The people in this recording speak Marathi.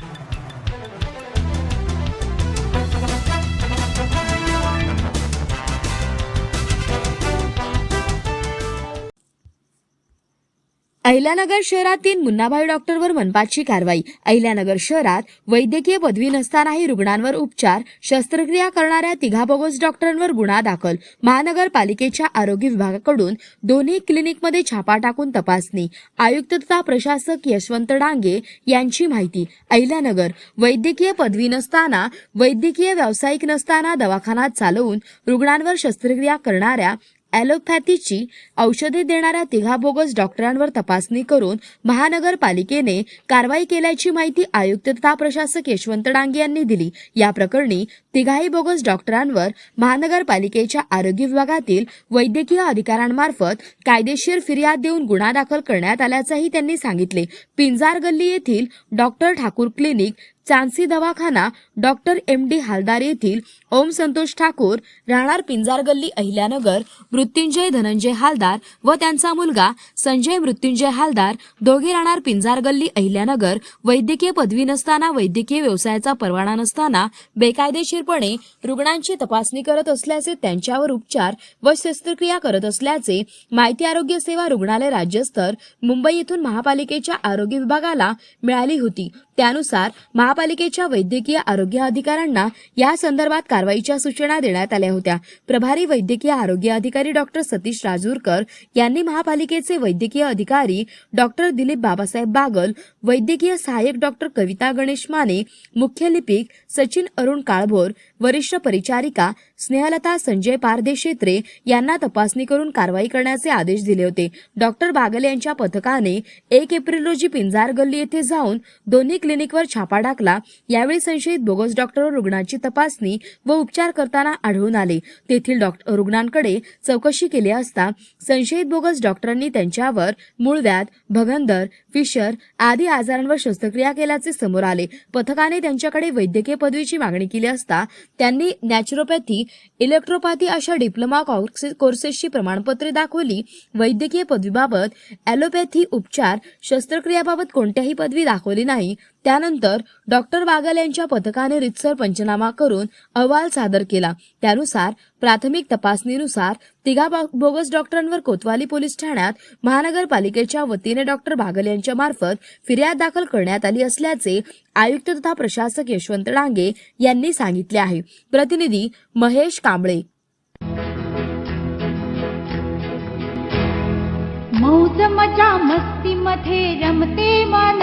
you. अहिल्यानगर शहरातील मुन्नाभाई डॉक्टरवर मनपाची कारवाई. अहिल्यानगर शहरात वैद्यकीय पदवी नसतानाही रुग्णांवर उपचार शस्त्रक्रिया करणाऱ्या तिघा बोगस डॉक्टरांवर गुन्हा दाखल. महानगरपालिकेच्या आरोग्य विभागाकडून दोन्ही क्लिनिकमध्ये छापा टाकून तपासणी. आयुक्त तथा प्रशासक यशवंत डांगे यांची माहिती. अहिल्यानगर वैद्यकीय पदवी नसताना वैद्यकीय व्यावसायिक नसताना दवाखाना चालवून रुग्णांवर शस्त्रक्रिया करणाऱ्या ॲलोपॅथीची औषधे देणाऱ्या तिघा बोगस डॉक्टरांवर तपासणी करून महानगरपालिकेने कारवाई केल्याची माहिती आयुक्त तथा प्रशासक यशवंत डांगे यांनी दिली. या प्रकरणी तिघाही बोगस डॉक्टरांवर महानगरपालिकेच्या आरोग्य विभागातील वैद्यकीय अधिकाऱ्यांमार्फत कायदेशीर फिर्याद देऊन गुन्हा दाखल करण्यात आल्याचंही त्यांनी सांगितले. पिंजार गल्ली येथील डॉक्टर ठाकूर क्लिनिक चांसी दवाखाना डॉक्टर एम डी हालदार येथील ओम संतोष ठाकूर राहणार पिंजार गल्ली अहिल्यानगर मृत्युंजय धनंजय हालदार व त्यांचा मुलगा संजय मृत्युंजय हालदार दोघे राहणार पिंजार गल्ली अहिल्यानगर. वैद्यकीय पदवी नसताना वैद्यकीय व्यवसायाचा परवाना नसताना बेकायदेशीरपणे रुग्णांची तपासणी करत असल्याचे त्यांच्यावर उपचार व शस्त्रक्रिया करत असल्याचे माहिती आरोग्य सेवा रुग्णालय राज्यस्तर मुंबई येथून महापालिकेच्या आरोग्य विभागाला मिळाली होती. त्यानुसार महा महापालिकेच्या वैद्यकीय आरोग्य अधिकाऱ्यांना या संदर्भात कारवाईच्या सूचना देण्यात आल्या होत्या. प्रभारी वैद्यकीय आरोग्य अधिकारी डॉक्टर सतीश राजूरकर यांनी महापालिकेचे वैद्यकीय अधिकारी डॉक्टर दिलीप बाबासाहेब बागल वैद्यकीय सहाय्यक डॉक्टर कविता गणेश माने मुख्य लिपिक सचिन अरुण काळभोर वरिष्ठ परिचारिका स्नेहलता संजय पारदेशेत्रे यांना तपासणी करून कारवाई करण्याचे आदेश दिले होते. डॉक्टर बागल यांच्या पथकाने एक एप्रिल रोजी पिंजार गल्ली येथे जाऊन दोन्ही क्लिनिकवर छापा टाकला. यावेळी संशयित बोगस डॉक्टर रुग्णांची तपासणी व उपचार करताना आढळून आले. तेथील डॉक्टर रुग्णांकडे चौकशी केली असता संशयित बोगस डॉक्टरांनी त्यांच्यावर मूळव्याध भगंदर फिशर आदी आजारांवर शस्त्रक्रिया केल्याचे समोर आले. पथकाने त्यांच्याकडे वैद्यकीय पदवीची मागणी केली असता त्यांनी नॅचरोपॅथी इलेक्ट्रोपॅथी अशा डिप्लोमा कोर्सेसची प्रमाणपत्रे दाखवली. वैद्यकीय पदवीबाबत ॲलोपॅथी उपचार शस्त्रक्रियाबाबत कोणत्याही पदवी दाखवली नाही. त्यानंतर डॉक्टर बागल यांच्या पथकाने रितसर पंचनामा करून अहवाल सादर केला. त्यानुसार प्राथमिक तपासणीनुसार तिघा बोगस डॉक्टरांवर कोतवाली पोलीस ठाण्यात महानगरपालिकेच्या वतीने डॉक्टर बागल यांच्या मार्फत फिर्याद दाखल करण्यात आली असल्याचे आयुक्त तथा प्रशासक यशवंत डांगे यांनी सांगितले आहे. प्रतिनिधी महेश कांबळे. मौज मजा मस्ती मध्ये रमते मन